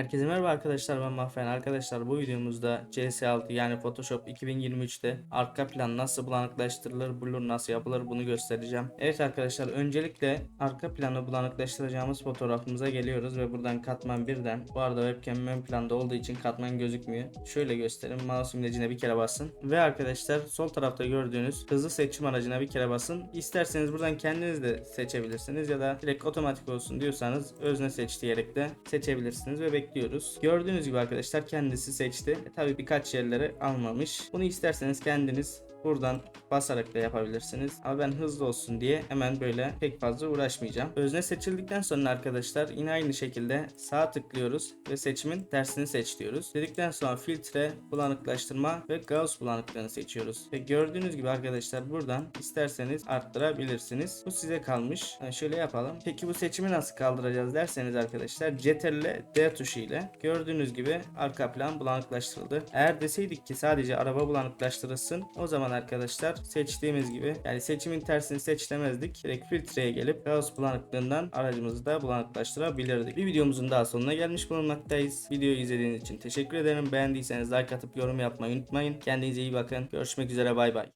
Herkese merhaba arkadaşlar ben Mahfen. Arkadaşlar bu videomuzda CS6 yani Photoshop 2023'te arka plan nasıl bulanıklaştırılır, blur nasıl yapılır bunu göstereceğim. Evet arkadaşlar öncelikle arka planı bulanıklaştıracağımız fotoğrafımıza geliyoruz ve buradan katman birden. Bu arada webcam ön planda olduğu için katman gözükmüyor. Şöyle göstereyim. Mouse imlecine bir kere basın. Ve arkadaşlar sol tarafta gördüğünüz hızlı seçim aracına bir kere basın. İsterseniz buradan kendiniz de seçebilirsiniz ya da direkt otomatik olsun diyorsanız özne seç diyerek de seçebilirsiniz ve bekliyoruz. Gördüğünüz gibi arkadaşlar kendisi seçti. E, tabii birkaç yerleri almamış. Bunu isterseniz kendiniz Buradan basarak da yapabilirsiniz. Ama ben hızlı olsun diye hemen böyle pek fazla uğraşmayacağım. Özne seçildikten sonra arkadaşlar yine aynı şekilde sağ tıklıyoruz ve seçimin tersini seç diyoruz. Dedikten sonra filtre, bulanıklaştırma ve Gauss bulanıklığını seçiyoruz. Ve gördüğünüz gibi arkadaşlar buradan isterseniz arttırabilirsiniz. Bu size kalmış. Yani şöyle yapalım. Peki bu seçimi nasıl kaldıracağız derseniz arkadaşlar Ctrl D tuşu ile gördüğünüz gibi arka plan bulanıklaştırıldı. Eğer deseydik ki sadece araba bulanıklaştırılsın o zaman arkadaşlar seçtiğimiz gibi yani seçimin tersini seç demezdik. Direkt filtreye gelip Gauss bulanıklığından aracımızı da bulanıklaştırabilirdik. Bir videomuzun daha sonuna gelmiş bulunmaktayız. Videoyu izlediğiniz için teşekkür ederim. Beğendiyseniz like atıp yorum yapmayı unutmayın. Kendinize iyi bakın. Görüşmek üzere bay bay.